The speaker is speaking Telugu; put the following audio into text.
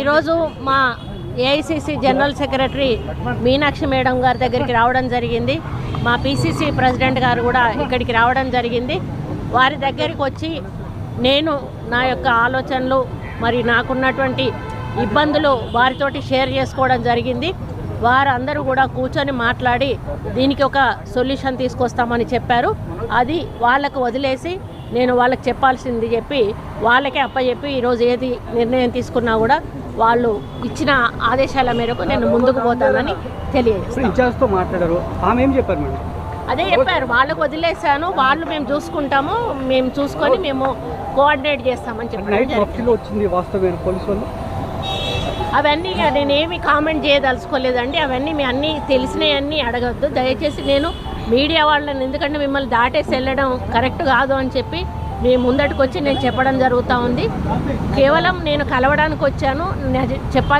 ఈరోజు మా AICC general secretary Meenakshi madam గారి దగ్గరికి రావడం జరిగింది. మా పిసిసి ప్రెసిడెంట్ గారు కూడా ఇక్కడికి రావడం జరిగింది. వారి దగ్గరికి వచ్చి నేను నా యొక్క ఆలోచనలు మరి నాకున్నటువంటి ఇబ్బందులు వారితోటి షేర్ చేసుకోవడం జరిగింది. వారందరూ కూడా కూర్చొని మాట్లాడి దీనికి ఒక సొల్యూషన్ తీసుకొస్తామని చెప్పారు. అది వాళ్ళకు వదిలేసి నేను వాళ్ళకి చెప్పాల్సింది చెప్పి వాళ్ళకే అప్పచెప్పి ఈరోజు ఏది నిర్ణయం తీసుకున్నా కూడా వాళ్ళు ఇచ్చిన ఆదేశాల మేరకు నేను ముందుకు పోతానని ఇప్పుడు తెలియజేస్తాను ఇన్ఛార్జ్తో మాట్లాడారు. ఆమె ఏం చెప్పారు మేడం అదే చెప్పారు వాళ్ళకు వదిలేశాను వాళ్ళు మేము చూసుకుంటాము మేము చూసుకొని మేము కోఆర్డినేట్ చేస్తామని వాళ్ళు? అవన్నీ నేనేమి కామెంట్ చేయదలుచుకోలేదండి. అవన్నీ మీ అన్నీ తెలిసినవన్నీ అడగద్దు. దయచేసి నేను మీడియా వాళ్ళని ఎందుకంటే మిమ్మల్ని దాటేసి వెళ్ళడం కరెక్ట్ కాదు అని చెప్పి మీ ముందటికి వచ్చి నేను చెప్పడం జరుగుతూ ఉంది. కేవలం నేను కలవడానికి వచ్చాను చెప్పాలి